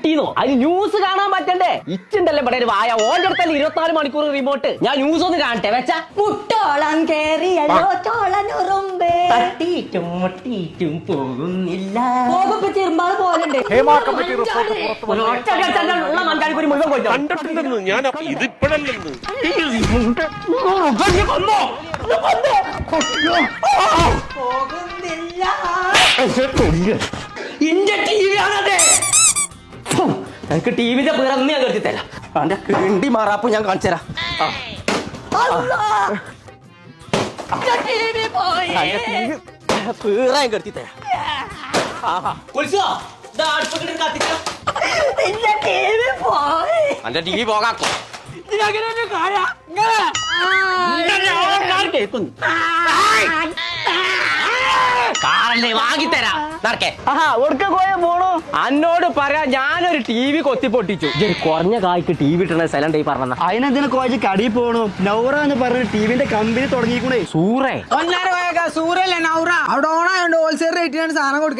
കുട്ടീന്നോ അതിന് ന്യൂസ് കാണാൻ പറ്റണ്ടേ? ഇച്ചുണ്ടല്ലേ ഇവിടെ ഒരു വായ. ഓന്റെ അടുത്തല്ലേ ഇരുപത്തിനാല് മണിക്കൂർ റിമോട്ട് ഞാൻ ന്യൂസ് ഒന്ന് കാണട്ടെ വെച്ചാ? മുട്ടോളം കേറിയല്ലോ ചോളനുറുമ്പേ തട്ടിയിട്ടും മുട്ടിയിട്ടും പോകുന്നില്ല. ഹേമ കമ്മിറ്റി റിപ്പോർട്ട് പുറത്തു ഉള്ള. മഞ്ചാടിക്കുരി മുഴുവൻ കൊല്ലോ. കണ്ടിട്ടില്ലെന്ന്. ഞാൻ അപ്പൊ ഇതിപ്പോഴല്ലെന്ന് കൊന്നോ? പോകുന്നില്ല. ഇന്റെ ടി വി ആണത്. എനിക്ക് ടി വിന്റെ പിറന്ന് ഞാൻ കരുതി തരാം. അവന്റെ കിണ്ടി മാറാപ്പ് ഞാൻ കാണിച്ചു തരാം. പീറാൻ കരുതി തരാം. അന്റെ ടി വി പോകാക്കോ കേൾക്കുന്നു. കാറല്ലേ വാങ്ങിത്തരാ. നടക്കേ. അന്നോട് പറയാ ഞാനൊരു ടി വി കൊത്തി പൊട്ടിച്ചു ഇതൊരു കുറഞ്ഞ കായ്ക്ക് ടി വി ഇട്ടണ സ്ഥലം ഈ പറഞ്ഞ അതിനെന്തിനു കോച്ച് കടി പോണു? നൗറ എന്ന് പറഞ്ഞ ടിവിന്റെ കമ്പനി തുടങ്ങിക്കൂടെ? സൂറേ. ഒന്നര സൂറല്ലേ നൗറ? അവിടെ ഓണായോണ്ട് ഹോൾസെയിൽ റേറ്റിനാണ് സാധനം കൊടുക്കുന്നത്